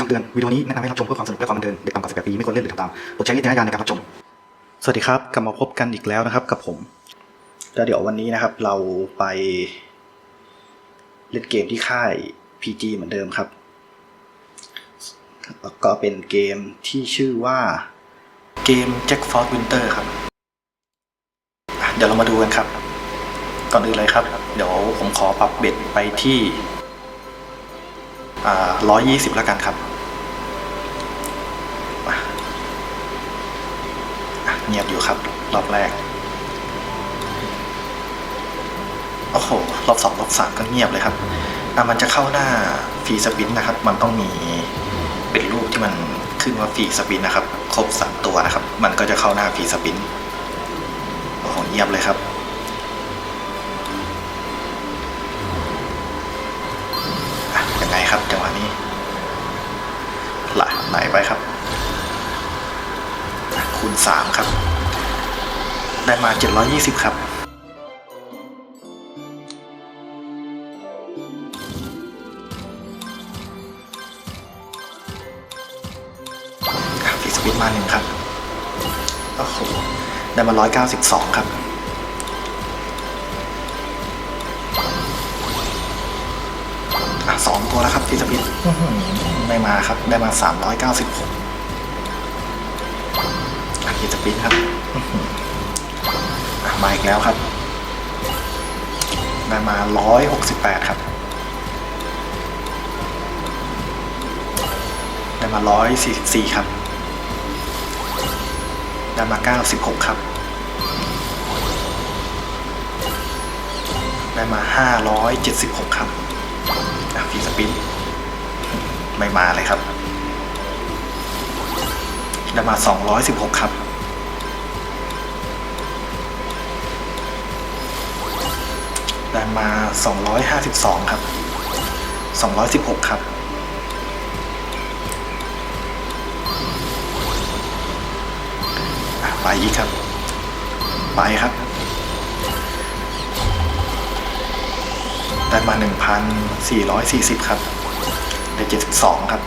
คำเตือนวิดีโอนี้แนะนำให้รับชมเพื่อความสนุกและความบันเทิงเด็กต่ำกว่า18ปีไม่ควรเล่นหรือทำตามโปรดใช้วิจารณญาณในการรับชม สวัสดีครับ กลับมาพบกันอีกแล้วนะครับ กับผมแล้วเดี๋ยววันนี้นะครับ เราไปเล่นเกมที่ค่าย PG เหมือนเดิมครับแล้วก็เป็นเกมที่ชื่อว่าเกม Jack f o r Winter ครับ เดี๋ยวเรามาดูกันครับ ก่อนอื่นเลยครับ เดี๋ยวผมขอปรับเบ็ดไปที่อ่า120แล้วกันครับมา อะ เงียบอยู่ครับ รอบแรก โอ้โห รอบสองรอบสามก็เงียบเลยครับอะมันจะเข้าหน้าฟรีสปินนะครับ มันต้องมีเป็นรูปที่มันขึ้นว่าฟรีสปินนะครับ ครบสามตัวนะครับ มันก็จะเข้าหน้าฟรีสปินโอ้โหเงียบเลยครับอะยังไงครับจังหวะนี้หละไหนไปครับ คูณ 3 ครับ ได้มา 720 ครับอะฟีสปิดมาหนึ่งครับ โอ้โห ได้มา 192 ครับอะสองตัวแล้วครับฟีสปิดอื้อหือได้มาครับ ได้มา 396 อันนี้สปินครับมาอีกแล้วครับ ได้มา 168 ครับ ได้มา 144 ครับ ได้มา 96 ครับ ได้มา 576 ครับฟีสปินไม่มาเลยครับได้มา 216 ครับ ได้มา 252 ครับ 216 ครับ ไปอีกครับ ไปครับ ได้มา 1,440 ครับ ได้ 72 ครับ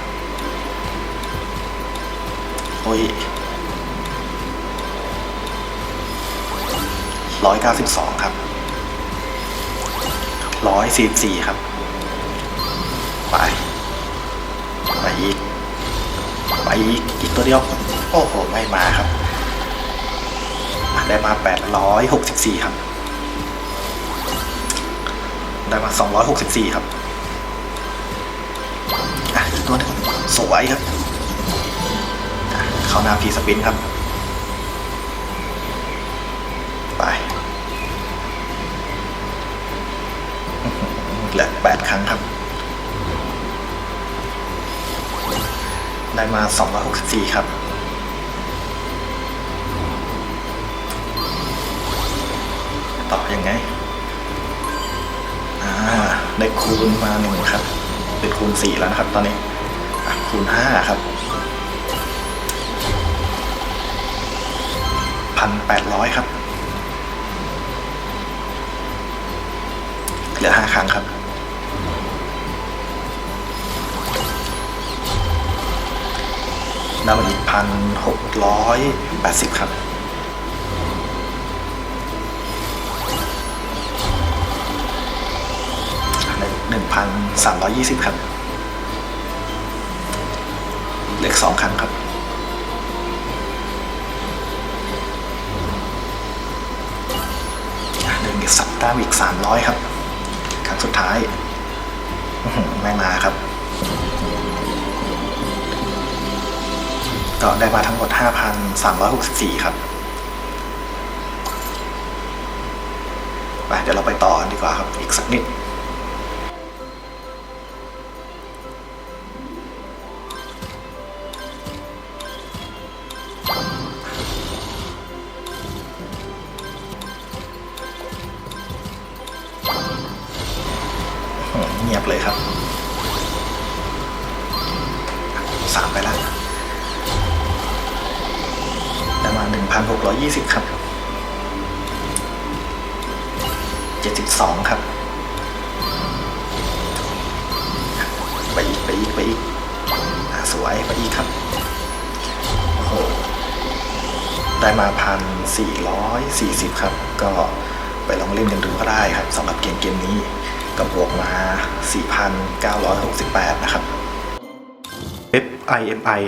โอ้ยร้อยเก้าสิบสองครับ ร้อยสี่สี่ครับ ไป ไปอีก ไปอีก อีกตัวเดียว โอ้โห ไม่มาครับ ได้มาแปดร้อยหกสิบสี่ครับ ได้มาสองร้อยหกสิบสี่ครับอะอีกตัวหนึงสวยครับ เข้าหน้าพีสปินครับ ไปอื้อหือ เหลือแปดครั้งครับ ได้มาสองร้อยหกสิบสี่ครับต่ออยังไง อ่า ได้คูณมาหนึ่งครับ เป็นคูณสี่แล้วนะครับ ตอนนี้คูณห้าครับพันแปดร้อยครับ เหลือห้าครั้งครับ ได้มาอีกพันหกร้อยแปดสิบครับหนึ่งพันสามร้อยยี่สิบครับเหลืออกสองครั้งครับหนึ่งสัปดาห์อีกสามร้อยครับ ครั้งสุดท้าย ไม่มาครับ ก็ได้มาทั้งหมด 5,364 ครับไปเดี๋ยวเราไปต่อกันดีกว่าครับ อีกสักนิดเงียบเลยครับสามไปแล้ว 2,620 ครับ72 ครับ ไปอีก ไปอีก ไปอีกอสวย ไปอีกครับ โอ้โห ได้มา 1,440 ครับ ก็ไปลองเล่นกันดูก็ได้ครับสำหรับเกมเกมนี้ก็บวกมา 4,968 นะครับ เว็บ IMI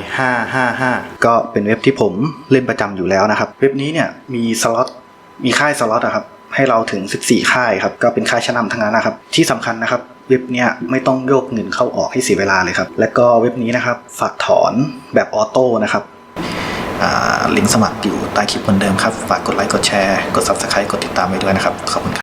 555 ก็เป็นเว็บที่ผมเล่นประจำอยู่แล้วนะครับ เว็บนี้เนี่ยมีสล็อตมีค่ายสล็อตอะครับให้เราถึง 14 ค่ายครับ ก็เป็นค่ายชั้นนำทั้งนั้นนะครับ ที่สำคัญนะครับ เว็บเนี้ยไม่ต้องโยกเงินเข้าออกให้เสียเวลาเลยครับ และก็เว็บนี้นะครับ ฝากถอนแบบออโต้นะครับลิงก์สมัครอยู่ใต้คลิปเหมือนเดิมครับ ฝากกดไลค์ กดแชร์ กด Subscribe กดติดตามไว้ด้วยนะครับ ขอบคุณครับ